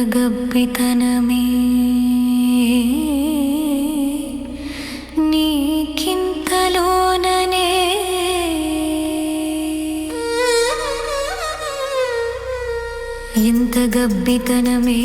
గబ్బితనమే నీకింతలోననే. ఇంత గబ్బితనమే.